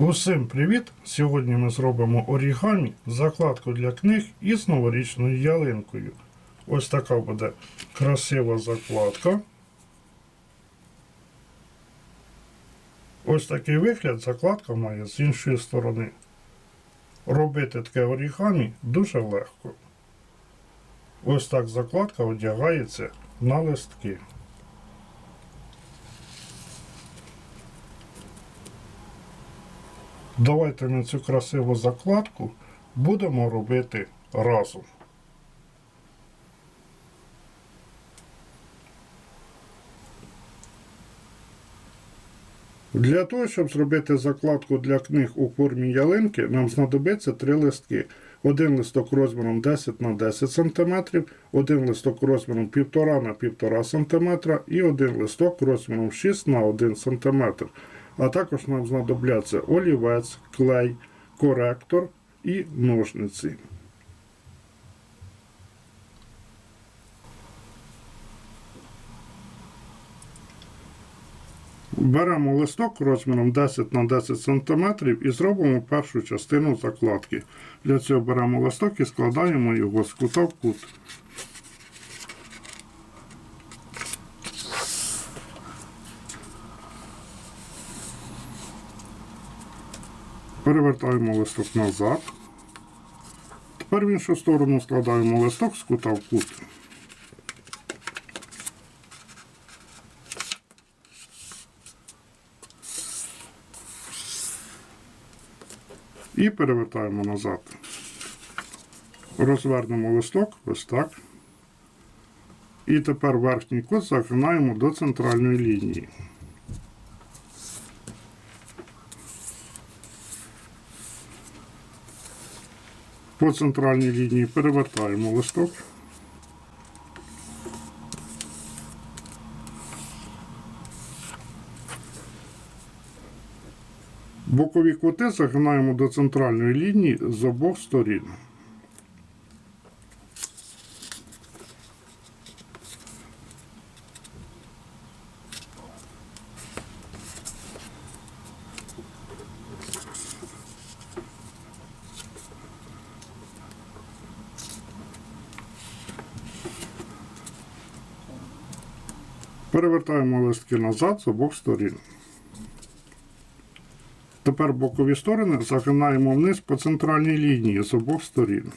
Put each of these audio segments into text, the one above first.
Усім привіт! Сьогодні ми зробимо орігамі, закладку для книг із новорічною ялинкою. Ось така буде красива закладка. Ось такий вигляд закладка має з іншої сторони. Робити таке орігамі дуже легко. Ось так закладка одягається на листки. Давайте на цю красиву закладку будемо робити разом. Для того, щоб зробити закладку для книг у формі ялинки, нам знадобиться три листки. Один листок розміром 10 на 10 см, один листок розміром 1,5 на 1,5 см і один листок розміром 6 на 1 см. А також нам знадобляться олівець, клей, коректор і ножниці. Беремо листок розміром 10 на 10 см і зробимо першу частину закладки. Для цього беремо листок і складаємо його з кута в кут. Перевертаємо листок назад. Тепер в іншу сторону складаємо листок з кута в кут. І перевертаємо назад. Розвернемо листок ось так. І тепер верхній кут загинаємо до центральної лінії. По центральній лінії перевертаємо листок. Бокові коти загинаємо до центральної лінії з обох сторін. Перевертаємо листки назад з обох сторін. Тепер бокові сторони загинаємо вниз по центральній лінії з обох сторін.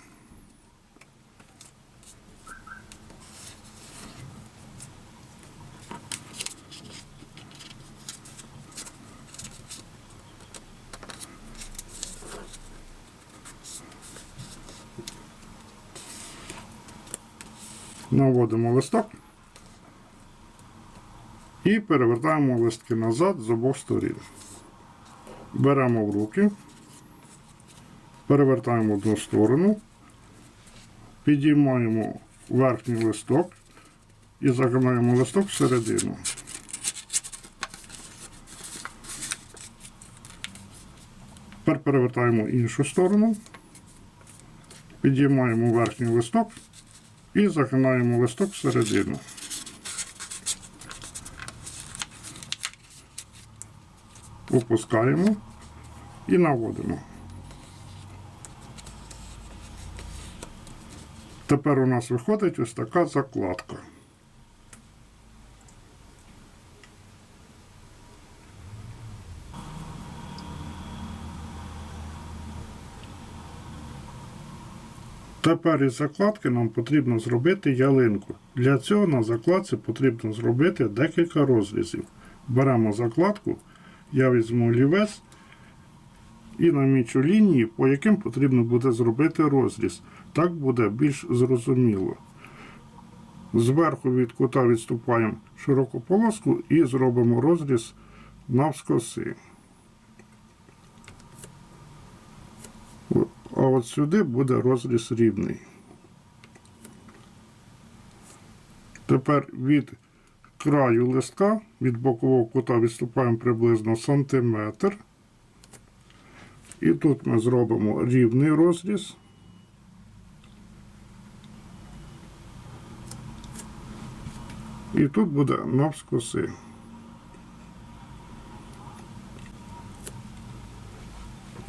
Наводимо листок і перевертаємо листки назад з обох сторін. Беремо в руки, перевертаємо одну сторону, підіймаємо верхній листок і загинаємо листок всередину. Тепер перевертаємо іншу сторону, підіймаємо верхній листок і загинаємо листок всередину. Опускаємо і наводимо. Тепер у нас виходить ось така закладка. Тепер із закладки нам потрібно зробити ялинку. Для цього на закладці потрібно зробити декілька розрізів. Беремо закладку я візьму олівець і намічу лінії, по яким потрібно буде зробити розріз. Так буде більш зрозуміло. Зверху від кута відступаємо широку полоску і зробимо розріз навскоси. А от сюди буде розріз рівний. Тепер від краю листка від бокового кута відступаємо приблизно сантиметр. І тут ми зробимо рівний розріз. І тут буде навскоси.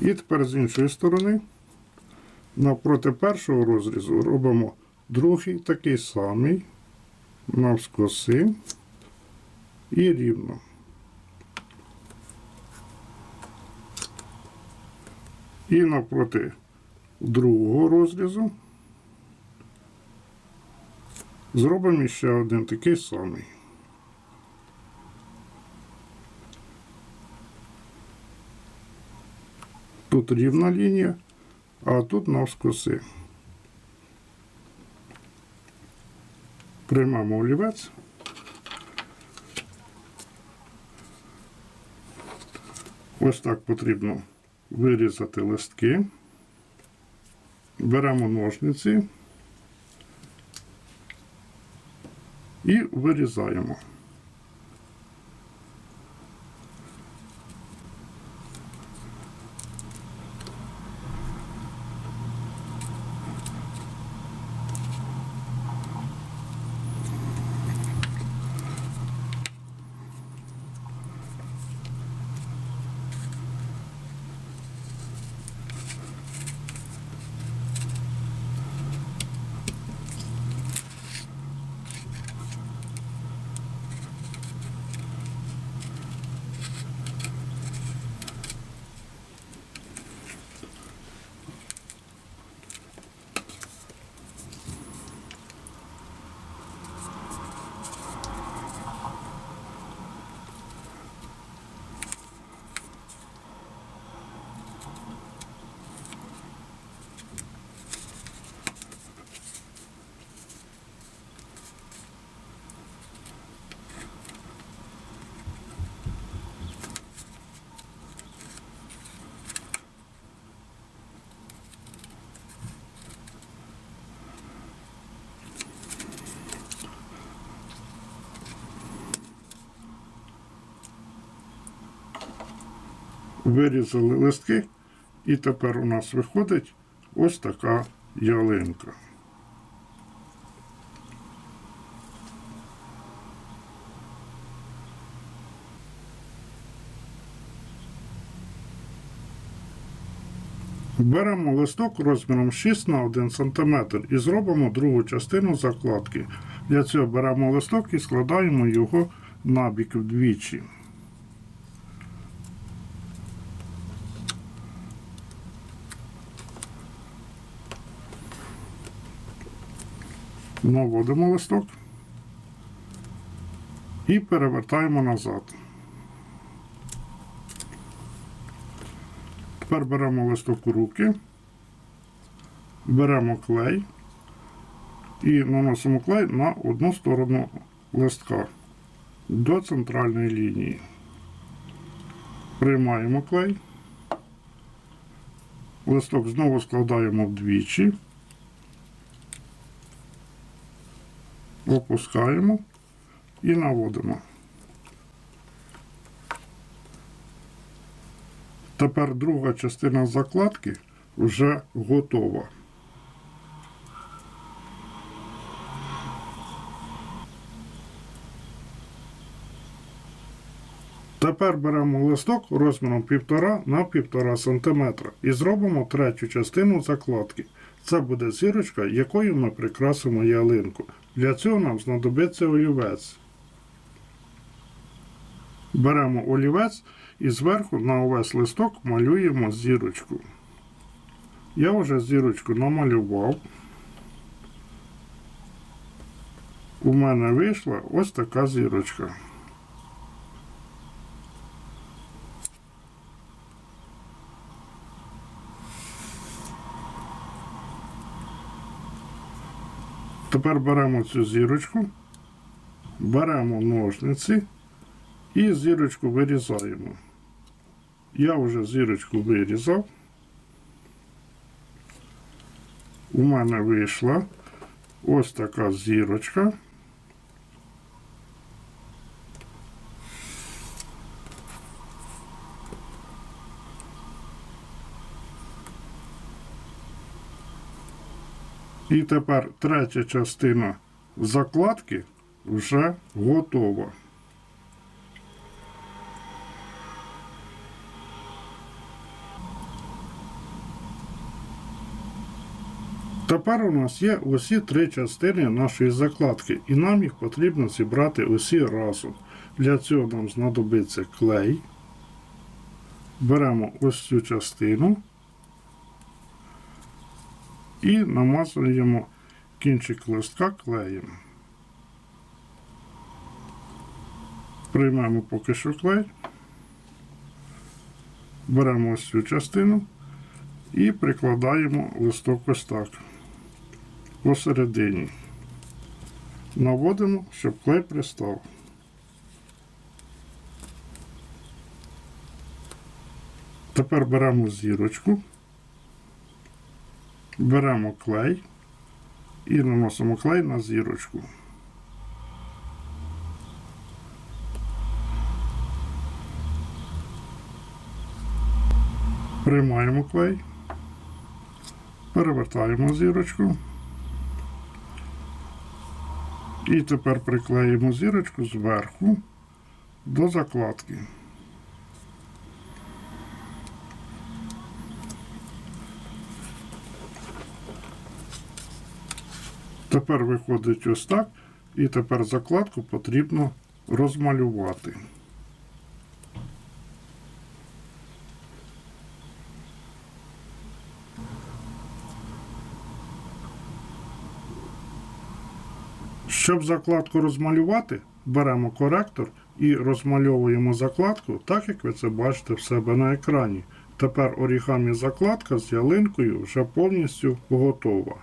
І тепер з іншої сторони, навпроти першого розрізу робимо другий такий самий, навскоси і рівно. І навпроти другого розрізу зробимо ще один такий самий. Тут рівна лінія, а тут навскоси. Приймемо олівець. Ось так потрібно вирізати листки. Беремо ножниці і вирізаємо. Вирізали листки, і тепер у нас виходить ось така ялинка. Беремо листок розміром 6 на 1 см і зробимо другу частину закладки. Для цього беремо листок і складаємо його набік вдвічі. Наводимо листок і перевертаємо назад. Тепер беремо листок у руки, беремо клей і наносимо клей на одну сторону листка до центральної лінії. Приймаємо клей. Листок знову складаємо вдвічі. Опускаємо і наводимо. Тепер друга частина закладки вже готова. Тепер беремо листок розміром 1,5 на 1,5 см і зробимо третю частину закладки. Це буде зірочка, якою ми прикрасимо ялинку. Для цього нам знадобиться олівець. Беремо олівець і зверху на увесь листок малюємо зірочку. Я вже зірочку намалював. У мене вийшла ось така зірочка. Тепер беремо цю зірочку, беремо ножниці і зірочку вирізаємо. Я вже зірочку вирізав. У мене вийшла ось така зірочка. І тепер третя частина закладки вже готова. Тепер у нас є усі три частини нашої закладки, і нам їх потрібно зібрати усі разом. Для цього нам знадобиться клей. Беремо ось цю частину і намазуємо кінчик листка клеєм. Приймемо поки що клей. Беремо ось цю частину і прикладаємо листок ось так посередині. Наводимо, щоб клей пристав. Тепер беремо зірочку, беремо клей і наносимо клей на зірочку. Приймаємо клей, перевертаємо зірочку. І тепер приклеїмо зірочку зверху до закладки. Тепер виходить ось так, і тепер закладку потрібно розмалювати. Щоб закладку розмалювати, беремо коректор і розмальовуємо закладку так, як ви це бачите в себе на екрані. Тепер орігамі закладка з ялинкою вже повністю готова.